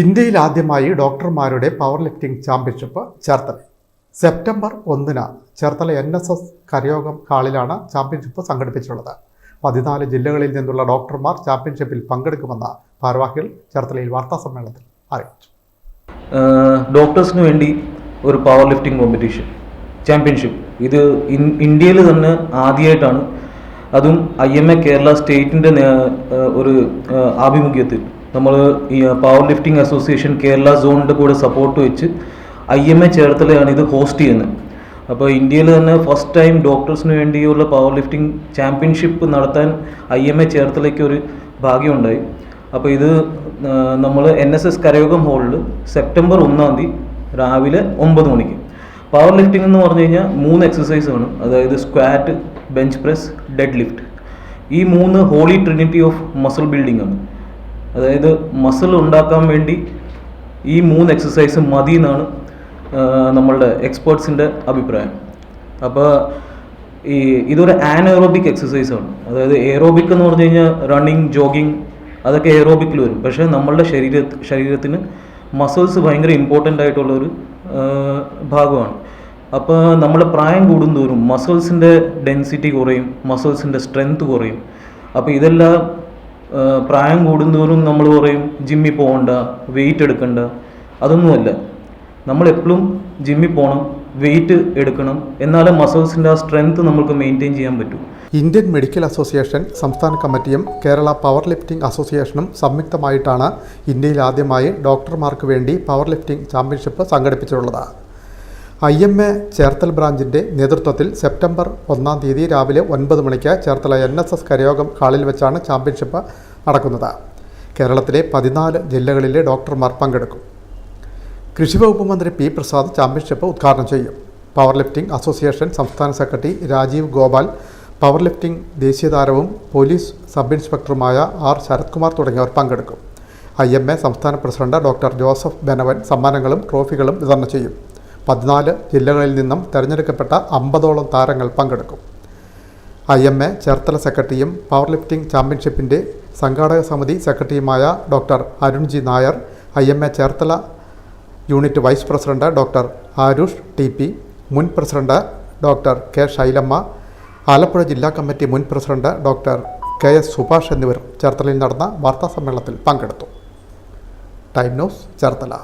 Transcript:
ഇന്ത്യയിൽ ആദ്യമായി ഡോക്ടർമാരുടെ power lifting championship Cherthala. September ഒന്നിന് Cherthala N S S Karayogam ഹാളിലാണ് championship സംഘടിപ്പിച്ചിട്ടുള്ളത്. പതിനാല് ജില്ലകളിൽ നിന്നുള്ള ഡോക്ടർമാർ ചാമ്പ്യൻഷിപ്പിൽ പങ്കെടുക്കുമെന്ന് ഭാരവാഹികൾ ചേർത്തലയിൽ വാർത്താ സമ്മേളനത്തിൽ അറിയിച്ചു ഡോക്ടേഴ്സിന് വേണ്ടി ഒരു പവർ ലിഫ്റ്റിംഗ് കോമ്പറ്റീഷൻ ചാമ്പ്യൻഷിപ്പ്. ഇത് ഇന്ത്യയിൽ തന്നെ ആദ്യമായിട്ടാണ്. അതും ഐ എം എ കേരള സ്റ്റേറ്റിന്റെ ഒരു ആഭിമുഖ്യത്തിൽ നമ്മൾ ഈ പവർ ലിഫ്റ്റിംഗ് അസോസിയേഷൻ കേരള സോണിന്റെ കൂടെ സപ്പോർട്ട് വെച്ച് ഐ എം എ ചേർത്തലയാണ് ഇത് ഹോസ്റ്റ് ചെയ്യുന്നത്. അപ്പോൾ ഇന്ത്യയിൽ തന്നെ ഫസ്റ്റ് ടൈം ഡോക്ടേഴ്സിന് വേണ്ടിയുള്ള പവർ ലിഫ്റ്റിംഗ് ചാമ്പ്യൻഷിപ്പ് നടത്താൻ ഐ എം എ ചേർത്തലയ്ക്ക് ഒരു ഭാഗ്യമുണ്ടായി. അപ്പോൾ ഇത് നമ്മൾ എൻ എസ് എസ് കരയോഗം ഹാളിൽ സെപ്റ്റംബർ ഒന്നാം തീയതി രാവിലെ ഒമ്പത് മണിക്ക്. പവർ ലിഫ്റ്റിംഗ് എന്ന് പറഞ്ഞു കഴിഞ്ഞാൽ മൂന്ന് ആണ്. അതായത് squat bench press dead lift ഈ മൂന്ന് holy trinity of muscle building ആണ്. അതായത് മസിൽ ഉണ്ടാക്കാൻ വേണ്ടി ഈ മൂന്ന് എക്സസൈസ് മതി എന്നാണ് നമ്മളുടെ എക്സ്പേർട്സിന്റെ അഭിപ്രായം. അപ്പോൾ ഈ ഇതൊരു ആനറോബിക് എക്സസൈസ് ആണ്. അതായത് എയറോബിക് എന്ന് പറഞ്ഞു കഴിഞ്ഞാൽ റണ്ണിങ് ജോഗിങ് അതൊക്കെ എയറോബിക്കിൽ വരും. പക്ഷേ നമ്മളുടെ ശരീര ശരീരത്തിന് മസിൽസ് ഭയങ്കര ഇമ്പോർട്ടന്റ് ആയിട്ടുള്ളൊരു ഭാഗമാണ്. അപ്പോൾ നമ്മൾ പ്രായം കൂടുന്തോറും മസിൽസിന്റെ ഡെൻസിറ്റി കുറയും മസിൽസിന്റെ സ്ട്രെങ്ത് കുറയും. അപ്പോൾ ഇതെല്ലാം പ്രായം കൂടുന്നവരും നമ്മൾ പറയും ജിമ്മിൽ പോകണ്ട വെയിറ്റ് എടുക്കണ്ട. അതൊന്നുമല്ല. നമ്മൾ എപ്പോഴും ജിമ്മിൽ പോകണം വെയിറ്റ് എടുക്കണം എന്നാലും മസിൽസിന്റെ ആ സ്ട്രെങ്ത് നമുക്ക് മെയിന്റെയിൻ ചെയ്യാൻ പറ്റും. ഇന്ത്യൻ മെഡിക്കൽ അസോസിയേഷൻ സംസ്ഥാന കമ്മിറ്റിയും കേരള പവർ ലിഫ്റ്റിംഗ് അസോസിയേഷനും സംയുക്തമായിട്ടാണ് ഇന്ത്യയിൽ ആദ്യമായി ഡോക്ടർമാർക്ക് വേണ്ടി പവർ ലിഫ്റ്റിംഗ് ചാമ്പ്യൻഷിപ്പ് സംഘടിപ്പിച്ചിട്ടുള്ളത്. ഐ എം എ ചേർത്തൽ ബ്രാഞ്ചിന്റെ നേതൃത്വത്തിൽ സെപ്റ്റംബർ ഒന്നാം തീയതി രാവിലെ ഒൻപത് മണിക്ക് Cherthala N S S Karayogam ഹാളിൽ വെച്ചാണ് ചാമ്പ്യൻഷിപ്പ് നടക്കുന്നത്. കേരളത്തിലെ പതിനാല് ജില്ലകളിലെ ഡോക്ടർമാർ പങ്കെടുക്കും. കൃഷിവകുപ്പ് മന്ത്രി പി പ്രസാദ് ചാമ്പ്യൻഷിപ്പ് ഉദ്ഘാടനം ചെയ്യും. പവർ ലിഫ്റ്റിംഗ് അസോസിയേഷൻ സംസ്ഥാന secretary Rajeev Gopal power lifting ദേശീയ താരവും പോലീസ് സബ് ഇൻസ്പെക്ടറുമായ ആർ ശരത്കുമാർ തുടങ്ങിയവർ പങ്കെടുക്കും. ഐ എം എ സംസ്ഥാന പ്രസിഡന്റ് ഡോക്ടർ ജോസഫ് ബെനവൻ സമ്മാനങ്ങളും ട്രോഫികളും വിതരണം ചെയ്യും. പതിനാല് ജില്ലകളിൽ നിന്നും തിരഞ്ഞെടുക്കപ്പെട്ട അമ്പതോളം താരങ്ങൾ പങ്കെടുക്കും. ഐ എം എ ചേർത്തല സെക്രട്ടറിയും പവർ ലിഫ്റ്റിംഗ് ചാമ്പ്യൻഷിപ്പിന്റെ സംഘാടക സമിതി സെക്രട്ടറിയുമായ doctor Arunji Nair I M A Cherthala unit vice president doctor Arush T P മുൻ president doctor K Shailamma Alappuzha ജില്ലാ കമ്മിറ്റി മുൻ president doctor K S Subhash എന്നിവർ ചേർത്തലയിൽ നടന്ന വാർത്താസമ്മേളനത്തിൽ പങ്കെടുത്തു. Time news Cherthala.